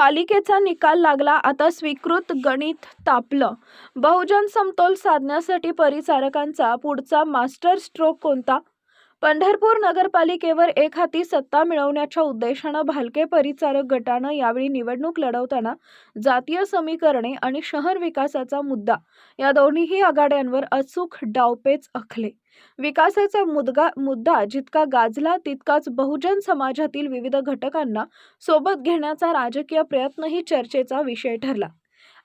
पालिकेचा निकाल लागला. आता स्वीकृत गणित तापलं. बहुजन समतोल साधण्यासाठी परिचारकांचा पुढचा मास्टर स्ट्रोक कोणता? पंढरपूर नगरपालिकेवर एक हाती सत्ता मिळवण्याच्या उद्देशानं भालके परिचारक गटानं यावेळी निवडणूक लढवताना जातीय समीकरणे आणि शहर विकासाचा मुद्दा या दोन्हीही आघाड्यांवर अचूक डावपेच आखले विकासाचा मुद्गा मुद्दा जितका गाजला तितकाच बहुजन समाजातील विविध घटकांना सोबत घेण्याचा राजकीय प्रयत्नही चर्चेचा विषय ठरला.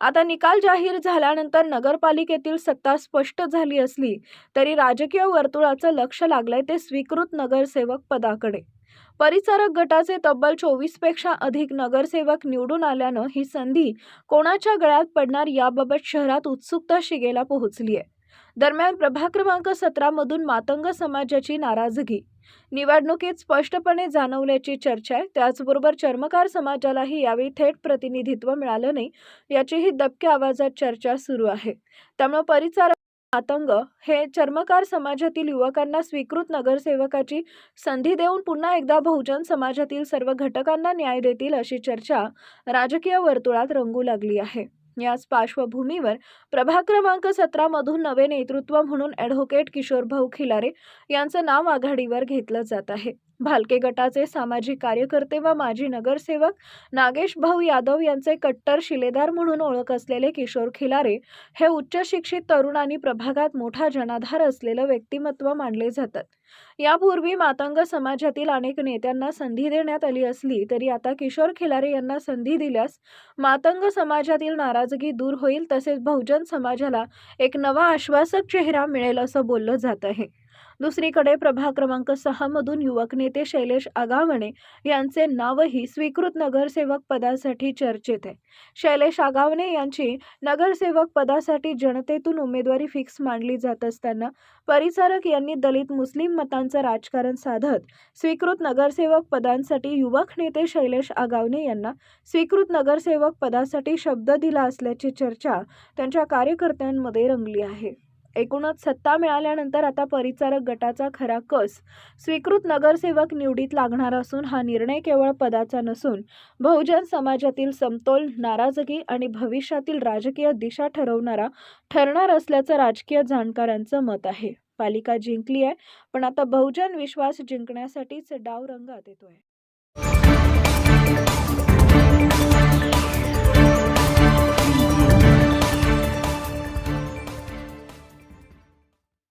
आता निकाल जाहीर झाल्यानंतर नगरपालिकेतील सत्ता स्पष्ट झाली असली तरी राजकीय वर्तुळाचं लक्ष लागलंय ते स्वीकृत नगरसेवक पदाकडे. परिचारक गटाचे तब्बल चोवीसपेक्षा अधिक नगरसेवक निवडून आल्यानं ही संधी कोणाच्या गळ्यात पडणार याबाबत शहरात उत्सुकता शिगेला पोहोचली आहे दरम्यान प्रभाग क्रमांक सतरामधून मातंग समाजाची नाराजगी. निवडणुकीत स्पष्टपणे जाणवल्याची चर्चा आहे. त्याचबरोबर चर्मकार समाजालाही यावेळी थेट प्रतिनिधित्व मिळालं नाही याचीही दबक्या आवाजात चर्चा सुरू आहे. त्यामुळे परिचार मातंग हे चर्मकार समाजातील युवकांना स्वीकृत नगरसेवकाची संधी देऊन पुन्हा एकदा बहुजन समाजातील सर्व घटकांना न्याय देतील अशी चर्चा राजकीय वर्तुळात रंगू लागली आहे. याच पार्श्वभूमीवर प्रभाग क्रमांक सतरामधून नवे नेतृत्व म्हणून ॲडव्होकेट किशोरभाऊ खिलारे यांचं नाव आघाडीवर घेतलं जात आहे. भालके गटाचे सामाजिक कार्यकर्ते व माजी नगरसेवक नागेश भाऊ यादव यांचे कट्टर शिलेदार म्हणून ओळख असलेले किशोर खिलारे हे उच्च शिक्षित तरुण आणि प्रभागात मोठा जनाधार असलेलं व्यक्तिमत्व मानले जातात. यापूर्वी मातंग समाजातील अनेक नेत्यांना संधी देण्यात आली असली तरी आता किशोर खिलारे यांना संधी दिल्यास मातंग समाजातील नाराजगी दूर होईल तसेच बहुजन समाजाला एक नवा आश्वासक चेहरा मिळेल असं बोललं जात आहे. दुसरीकडे प्रभाग क्रमांक सहामधून युवक नेते शैलेश आगावणे यांचे नावही स्वीकृत नगरसेवक पदासाठी चर्चेत आहे. शैलेश आगावणे यांची नगरसेवक पदासाठी जनतेतून उमेदवारी फिक्स मांडली जात असताना परिचारक यांनी दलित मुस्लिम मतांचं राजकारण साधत स्वीकृत नगरसेवक पदांसाठी युवक नेते शैलेश आगावणे यांना स्वीकृत नगरसेवक पदासाठी शब्द दिला असल्याची चर्चा त्यांच्या कार्यकर्त्यांमध्ये रंगली आहे. एकूणच सत्ता मिळाल्यानंतर आता परिचारक गटाचा खरा कस स्वीकृत नगरसेवक निवडीत लागणार असून हा निर्णय केवळ पदाचा नसून बहुजन समाजातील समतोल नाराजगी आणि भविष्यातील राजकीय दिशा ठरवणारा ठरणार असल्याचं राजकीय जाणकारांचं मत आहे. पालिका जिंकली आहे पण आता बहुजन विश्वास जिंकण्यासाठीच डाव रंगात येतोय.